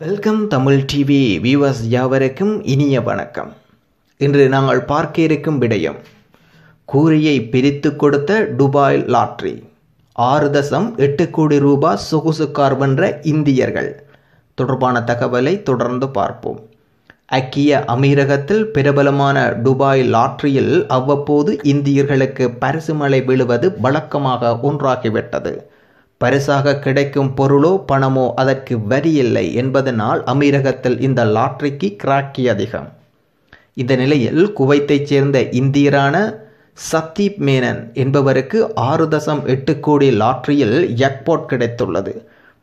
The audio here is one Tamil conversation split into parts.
வெல்கம் தமிழ் டிவி வியூவர்ஸ் யாவருக்கும் இனிய வணக்கம். இன்று நாங்கள் பார்க்க இருக்கும் விடயம் கூரியை பிரித்து கொடுத்த டுபாய் லாட்ரி ஆறு தசம் எட்டு கோடி ரூபாய் சொகுசு கார் வென்ற இந்தியர்கள். தொடர்பான தகவலை தொடர்ந்து பார்ப்போம். ஐக்கிய அமீரகத்தில் பிரபலமான டுபாய் லாட்ரியில் அவ்வப்போது இந்தியர்களுக்கு பரிசுமலை விழுவது வழக்கமாக ஒன்றாகிவிட்டது. பரிசாக கிடைக்கும் பொருளோ பணமோ அதற்கு வரி இல்லை என்பதனால் அமீரகத்தில் இந்த லாட்ரிக்கு கிராக்கி அதிகம். இந்த நிலையில் குவைத்தைச் சேர்ந்த இந்தியரான சத்தீப் மேனன் என்பவருக்கு ஆறு தசம் எட்டு கோடி லாட்ரியில் ஜக்பாட் கிடைத்துள்ளது.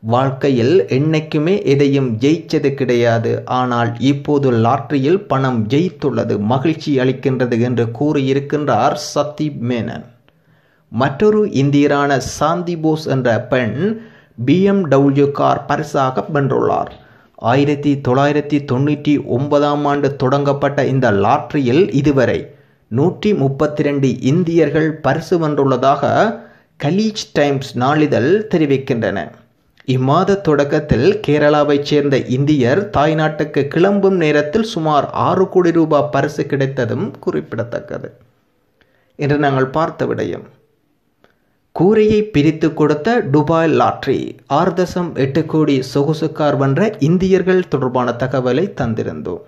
வாழ்க்கையில் என்னைக்குமே எதையும் ஜெயிச்சது கிடையாது. ஆனால் இப்போது லாட்ரியில் பணம் ஜெயித்துள்ளது மகிழ்ச்சி அளிக்கின்றது என்று கூறியிருக்கின்றார் சத்தீப் மேனன். மற்றொரு இந்தியரான சாந்தி போஸ் என்ற பெண் பிஎம்டபிள்யூ கார் பரிசாக வென்றுள்ளார். ஆயிரத்தி தொள்ளாயிரத்தி தொண்ணூற்றி ஒன்பதாம் ஆண்டு தொடங்கப்பட்ட இந்த லாட்ரியில் இதுவரை நூற்றி முப்பத்தி ரெண்டு இந்தியர்கள் பரிசு வென்றுள்ளதாக கலீஜ் டைம்ஸ் நாளிதழ் தெரிவிக்கின்றன. இம்மாத தொடக்கத்தில் கேரளாவைச் சேர்ந்த இந்தியர் தாய்நாட்டுக்கு கிளம்பும் நேரத்தில் சுமார் ஆறு கோடி ரூபாய் பரிசு கிடைத்ததும் குறிப்பிடத்தக்கது. என்று நாங்கள் பார்த்த விடயம். கூரையை பிரித்து கொடுத்த டுபாய் லாட்ரி ஆறு தசம் எட்டு கோடி சொகுசு கார் வென்ற இந்தியர்கள் தொடர்பான தகவலை தந்திருந்தோம்.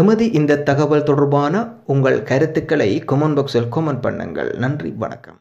எமது இந்த தகவல் தொடர்பான உங்கள் கருத்துக்களை கொமெண்ட் பாக்ஸில் கொமெண்ட் பண்ணுங்கள். நன்றி வணக்கம்.